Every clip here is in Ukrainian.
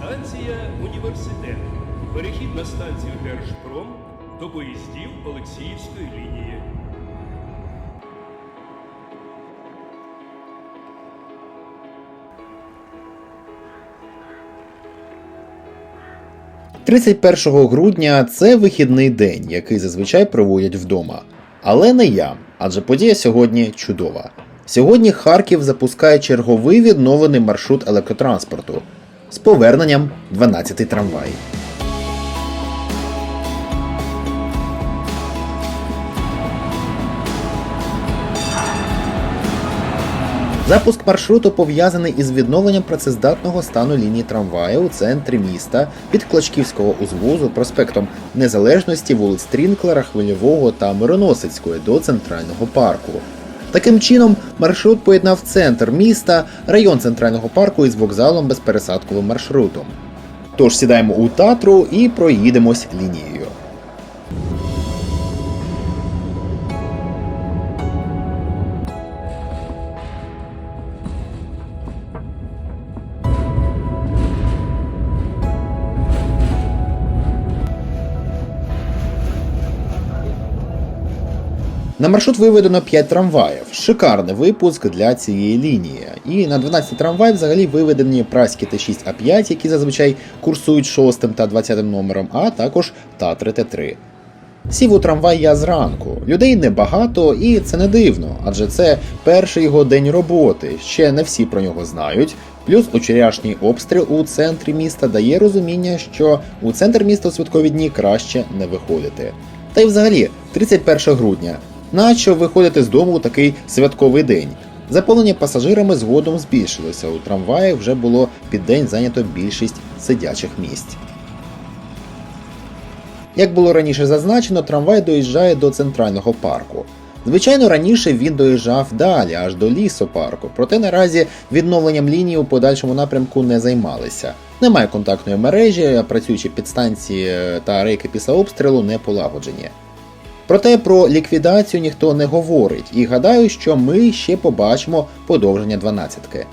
Станція Університет. Перехід на станцію Держпром до поїздів Олексіївської лінії. – 31 грудня це вихідний день, який зазвичай проводять вдома. Але не я, адже подія сьогодні чудова. Сьогодні Харків запускає черговий відновлений маршрут електротранспорту з поверненням 12 трамвай. Запуск маршруту пов'язаний із відновленням працездатного стану лінії трамваю у центрі міста від Клочківського узвозу проспектом Незалежності вулиць Стрінклера, Хвильового та Мироносицької до центрального парку. Таким чином, маршрут поєднав центр міста, район центрального парку із вокзалом безпересадковим маршрутом. Тож сідаємо у татру і проїдемось лінією. На маршрут виведено 5 трамваїв. Шикарний випуск для цієї лінії. І на 12 трамваїв взагалі виведені праські Т6А5, які зазвичай курсують 6 та 20 номером, а також Татри Т3. Сів у трамвай я зранку. Людей небагато, і це не дивно, адже це перший його день роботи. Ще не всі про нього знають. Плюс вчорашній обстріл у центрі міста дає розуміння, що у центр міста у святкові дні краще не виходити. Та й взагалі, 31 грудня. Нащо виходити з дому у такий святковий день? Заповнення пасажирами згодом збільшилося. У трамваї вже було під день зайнято більшість сидячих місць. Як було раніше зазначено, трамвай доїжджає до центрального парку. Звичайно, раніше він доїжджав далі, аж до лісопарку, проте наразі відновленням лінії у подальшому напрямку не займалися. Немає контактної мережі, а працюючі підстанції та рейки після обстрілу не полагоджені. Проте про ліквідацію ніхто не говорить, і гадаю, що ми ще побачимо подовження 12-ки.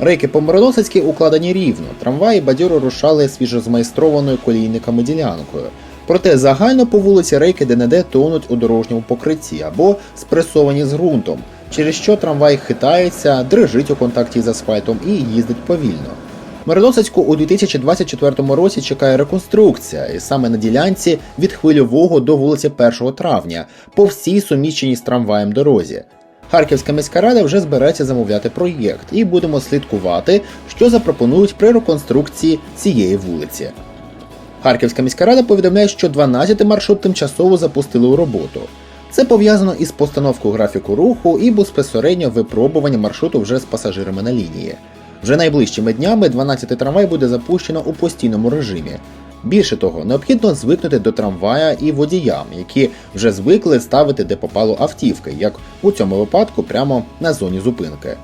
Рейки по Мироносицькій укладені рівно, трамваї бадьоро рушали свіжозмайстрованою колійниками ділянкою. Проте загально по вулиці рейки де-не-де тонуть у дорожньому покритті або спресовані з ґрунтом, через що трамвай хитається, дрижить у контакті з асфальтом і їздить повільно. Мироносицьку у 2024 році чекає реконструкція, і саме на ділянці від хвильового до вулиці 1 травня, по всій суміщеній з трамваєм дорозі. Харківська міська рада вже збирається замовляти проєкт, і будемо слідкувати, що запропонують при реконструкції цієї вулиці. Харківська міська рада повідомляє, що 12 маршрут тимчасово запустили у роботу. Це пов'язано із постановкою графіку руху і безпосередньо випробування маршруту вже з пасажирами на лінії. Вже найближчими днями 12 трамвай буде запущено у постійному режимі. Більше того, необхідно звикнути до трамвая і водіям, які вже звикли ставити де попало автівки, як у цьому випадку прямо на зоні зупинки.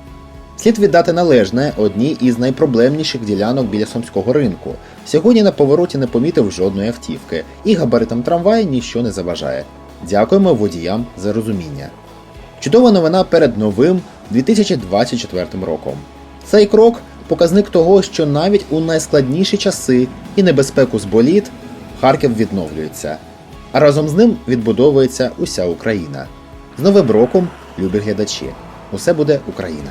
Слід віддати належне одній із найпроблемніших ділянок біля сумського ринку. Сьогодні на повороті не помітив жодної автівки, і габаритам трамваю ніщо не заважає. Дякуємо водіям за розуміння. Чудова новина перед новим 2024 роком. Цей крок показник того, що навіть у найскладніші часи і небезпеку з боліт Харків відновлюється, а разом з ним відбудовується уся Україна. З Новим роком, любі глядачі! Усе буде Україна!